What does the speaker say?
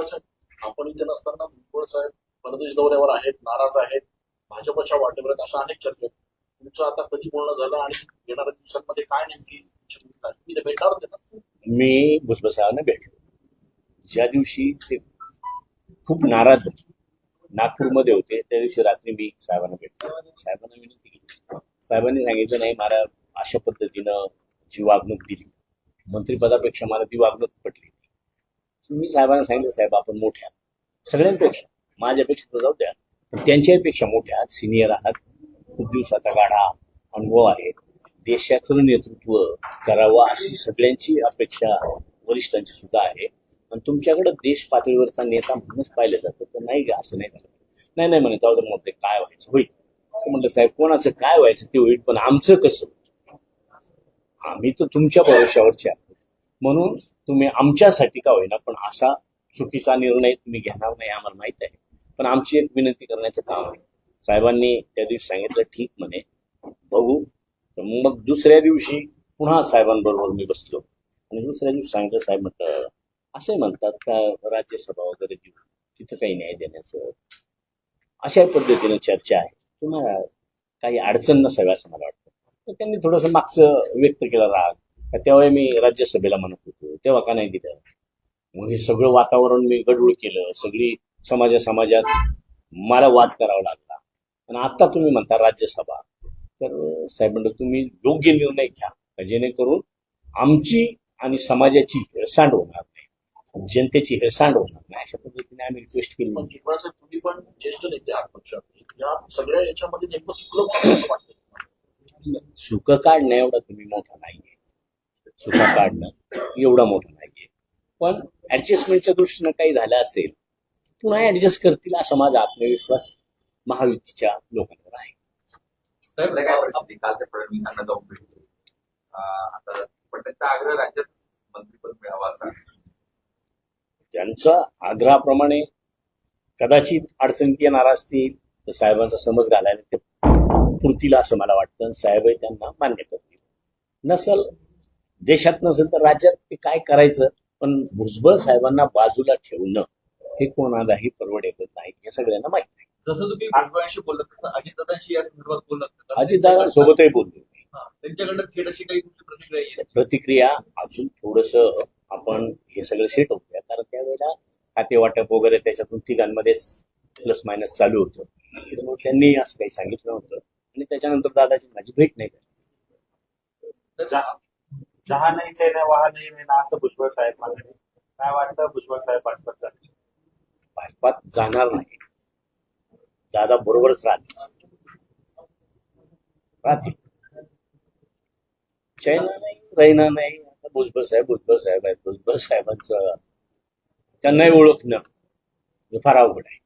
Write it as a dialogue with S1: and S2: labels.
S1: भुजबळ आपण इथे नसताना भुजबळ साहेब परदेश दौऱ्यावर आहेत नाराज आहेत. भाजपच्या वाटेवर आहेत, अशा अनेक चर्चा आहेत. तुमचं आता कधी बोलणं झालं आणि येणाऱ्या दिवसांमध्ये काय नेमकी भेटणार होते ना
S2: मी भुजबळ साहेबांना भेटलो. ज्या दिवशी ते खूप नाराज झाले. नागपूरमध्ये होते त्या दिवशी रात्री मी साहेबांना भेटलो. साहेबांना विनंती केली. साहेबांनी सांगितलं नाही मला अशा पद्धतीनं जी वागणूक दिली मंत्रिपदापेक्षा मला ती वागणूक पटली. मी साहेबांना सांगितलं साहेब आपण मोठ्या सगळ्यांपेक्षा माझ्यापेक्षा तर जाऊ द्या. पण त्यांच्यापेक्षा मोठ्या आहात सिनियर आहात. खूप दिवसाचा गाढा अनुभव आहे. देशाचं नेतृत्व करावं अशी सगळ्यांची अपेक्षा वरिष्ठांची सुद्धा आहे. पण तुमच्याकडे देश पातळीवरचा नेता म्हणूनच पाहिलं जातं तर नाही का? असं नाही झालं नाही नाही म्हणे जाऊ दे मग ते काय व्हायचं? होईल. म्हटलं साहेब कोणाचं काय व्हायचं ते होईल पण आमचं कसं? आम्ही तर तुमच्या भविष्यावरच्या म्हणून तुम्ही आमच्यासाठी का होईना पण असा चुकीचा निर्णय तुम्ही घेणार नाही आम्हाला माहीत आहे. पण आमची एक विनंती करण्याचं काम आहे. साहेबांनी त्या दिवशी सांगितलं ठीक म्हणे. बघू. तर मग दुसऱ्या दिवशी पुन्हा साहेबांबरोबर मी बसलो. आणि दुसऱ्या दिवशी सांगितलं साहेब म्हटलं असे म्हणतात का राज्यसभा वगैरे देऊ तिथं काही न्याय देण्याचं अशा पद्धतीने चर्चा आहे. तुम्हाला काही अडचण नसावी असं मला वाटतं. तर त्यांनी थोडंसं मागचं व्यक्त केलं राग. तेव्हा मी राज्यसभेला म्हणत होतो. तेव्हा का नाही दिलं? मग हे सगळं वातावरण मी गडूळ केलं. सगळी समाजा समाजात मला वाद करावा लागला. आणि आता तुम्ही म्हणता राज्यसभा. तर साहेब म्हणलं तुम्ही योग्य निर्णय घ्या. जेणेकरून आमची आणि समाजाची हेळसांड होणार नाही. जनतेची हेळसांड होणार नाही. अशा पद्धतीने आम्ही रिक्वेस्ट केली. म्हणजे
S1: तुम्ही पण ज्येष्ठ नेते आहात पक्षात. या सगळ्या याच्यामध्ये नेमकं चुकलं
S2: सुख काढणं एवढा तुम्ही मोठा नाहीये. सुख काढणं एवढा मोठा नाहीये. पण ऍडजस्टमेंटच्या दृष्टीनं काही झालं असेल पुन्हा ऍडजस्ट करतील असा माझा आत्मविश्वास महायुतीच्या लोकांवर आहे.
S3: साहेब त्यांचा
S2: आग्रहाप्रमाणे कदाचित अडचणीत येणार असतील तर साहेबांचा समज घालायला ते पुरतील असं मला वाटतं. आणि साहेबही त्यांना मान्य करतील नसल देशात नसेल तर राज्यात ते काय करायचं? पण भुजबळ साहेबांना बाजूला ठेवणं हे कोणालाही परवडेल नाही हे सगळ्यांना माहिती आहे
S4: जसं तुम्ही भुजबळांशी बोलत तसं अजितदादांशी या संदर्भात बोलत
S2: अजितदादांसोबतही बोललो
S4: त्यांच्याकडनं थेट अशी काही प्रतिक्रिया येईल?
S2: प्रतिक्रिया अजून थोडस आपण हे सगळं सेट होऊया कारण त्यावेळेला खाते वाटप वगैरे त्याच्यातून तिघांमध्येच प्लस मायनस चालू होतं. त्यामुळे त्यांनी असं काही सांगितलं नव्हतं. आणि त्याच्यानंतर दादाची माझी भेट नाही झाली.
S5: जहा नाही चैन वहा नाही ना असं भुजबळ साहेब म्हणाले काय वाटतं भुजबळ साहेब भाजपात चालले
S2: भाजपात जाणार नाही. दादा बरोबरच राहतील. राहतील. चैना नाही रैना नाही. आता भुजबळ साहेब भुजबळ साहेब आहेत. भुजबळ साहेबांचं त्यांनाही ओळखणं हे फार अवघड आहे.